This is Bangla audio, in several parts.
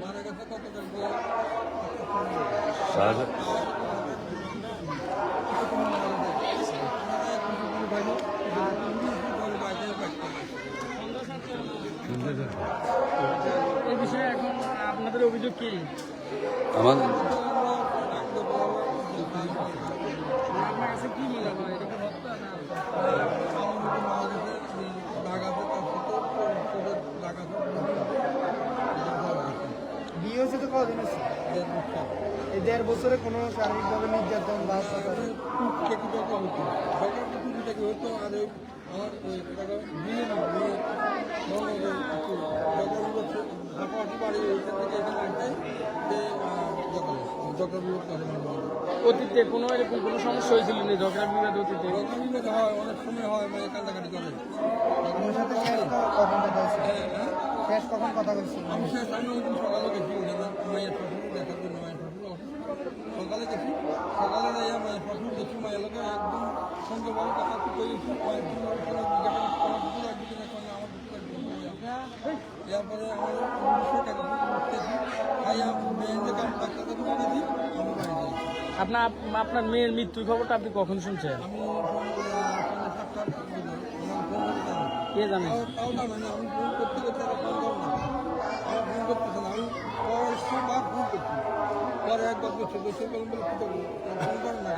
মারা গেছে কত এই বিষয়ে এখন আপনাদের অভিযোগ কি? আমার আপনার কাছে কি মনে হয়? এটা কি হত্যা না বিয়ে হয়েছে তো কদিন হয়েছে এই দেড় বছরে কোনো শারীরিকভাবে নির্যাতন বা বিরোধ করে অতীতে কোনো এরকম কোনো সমস্যা হয়েছিল না ঝগড়া বিবাদ অতীতে? কথা হয় অনেক সময় হয় মানে কান্দাকাটি করে তোমার সাথে শেষ কখন কথা হ্যাঁ শেষ কখন কথা হয়েছে আমি শেষ আমি ওই দিন সকালে গেছি জন্য মায়ের শ্বশুর দেখার আপনার আপনার মেয়ের মৃত্যুর খবরটা আপনি কখন শুনছেন? কে জানেন তাও তাও না আমি ফোন করতে করতে আর ফোন করো না আমার ফোন করতেছে না আমি পরে একবার করো না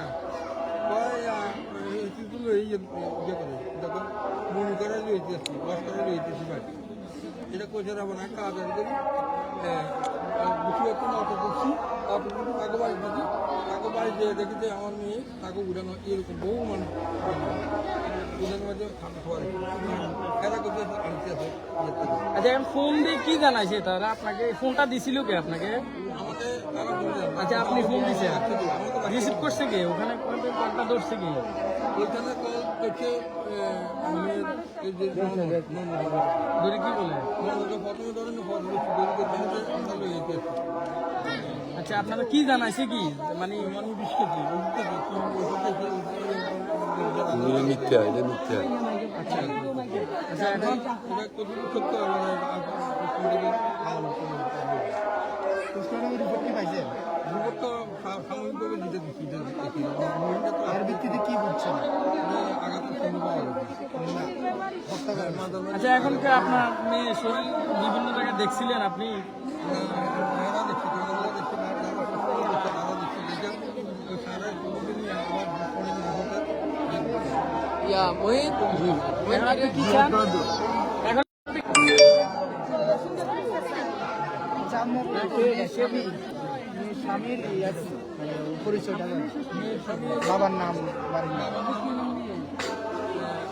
মনে করে লইতে আসছি বস করে লইতেছি বাড়ি এটা কোচের আমার না কাজ আর করি বুঝি একটু অটো করছি অটো কিন্তু কাকু বাড়ি থাকি কাকু বাড়ি যেয়ে দেখি আমার মেয়ে কাকু উড়ানো এরকম বহু মানুষ উড়ানোর মাঝে এরা ইয়ে আচ্ছা ফোন দিয়ে কি জানাইছে তারা? আপনাকে ফোনটা দিছিল কে আপনাকে? আচ্ছা আপনি ফোন দিছেন রিসিভ করছে কে ওখানে কোনটা ধরছে কি ওইখানে কল। ধরে কি বলে যেতে আচ্ছা আপনারা কি জানাইছে কি মানে মিথ্যা এটা মিথ্যা আচ্ছা এখন কতটুকু সত্য মানে পোস্টমর্টম রিপোর্ট কি পাইছেন রিপোর্ট তো সা- সাময়িকভাবে দিতে দিচ্ছি যে দেখি মহিলাটা তো এর ভিত্তিতে কি বুঝছেন আঘাতের সঙ্গে পাওয়া গেছে হত্যা করেন আচ্ছা এখন কি আপনার মেয়ে শরীর বিভিন্ন জায়গায় দেখছিলেন আপনি? স্বামীর আছে, পরিচয়টা বাবার নাম বাড়ির নাম।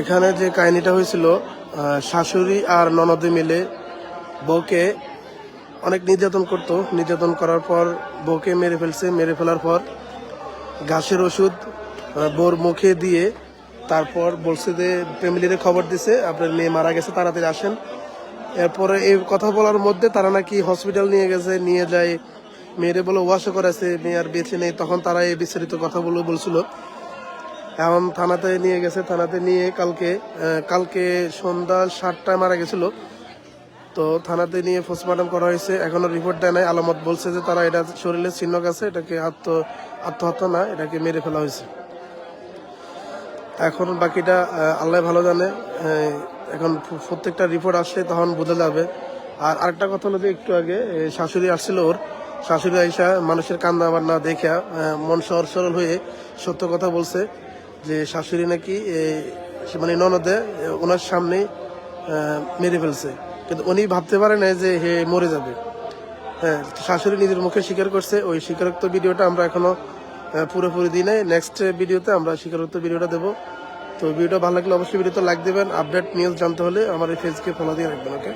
এখানে যে কাহিনীটা হয়েছিল শাশুড়ি আর ননদে মিলে বউকে অনেক নির্যাতন করত। নির্যাতন করার পর বউকে মেরে ফেলছে। মেরে ফেলার পর ঘাসের ওষুধ বোর মুখে দিয়ে তারপর বলছে যে, ফ্যামিলিরে খবর দিছে, আপনার মেয়ে মারা গেছে, তাড়াতাড়ি আসেন। এরপরে এই কথা বলার মধ্যে তারা নাকি হসপিটাল নিয়ে গেছে, নিয়ে যায়। মেয়েরে বলে, ওয়াশও করেছে মেয়ে আর বেঁচে নেই। তখন তারা এই বিস্তারিত কথাগুলো বলছিল। এখন থানাতে নিয়ে গেছে, থানাতে নিয়ে কালকে কালকে সন্ধ্যা সাতটায় মারা গেছিল। তো থানাতে নিয়ে পোস্টমর্টম করা হয়েছে, এখনও রিপোর্ট দেয় নাই। আলামত বলছে যে তারা এটা শরীরে চিহ্ন আছে এটাকে আত্ম, আত্মহত্যা না, এটাকে মেরে ফেলা হয়েছে। এখন বাকিটা আল্লাহ ভালো জানে এখন প্রত্যেকটা রিপোর্ট আসলে তখন বোঝা যাবে। আর আরেকটা কথা হলো যে একটু আগে শাশুড়ি আসছিল ওর। শাশুড়ি আইসা মানুষের কান্না বান্না দেখে মন সহর সরল হয়ে সত্য কথা বলছে। যে শাশুড়ি নাকি মানে ননদে ওনার সামনে মেরে ফেলছে। কিন্তু উনি ভাবতে পারে না যে হে মরে যাবে। হ্যাঁ শাশুড়ি নিজের মুখে স্বীকার করছে, ওই স্বীকারোক্ত ভিডিওটা আমরা এখনও পুরোপুরি দিই নাই। নেক্সট ভিডিওতে আমরা স্বীকারোক্ত ভিডিওটা দেবো। তো ভিডিওটা ভালো লাগলে অবশ্যই ভিডিওতে লাইক দেবেন। আপডেট নিউজ জানতে হলে আমার এই ফেসকে ফলো দিয়ে রাখবেন ওকে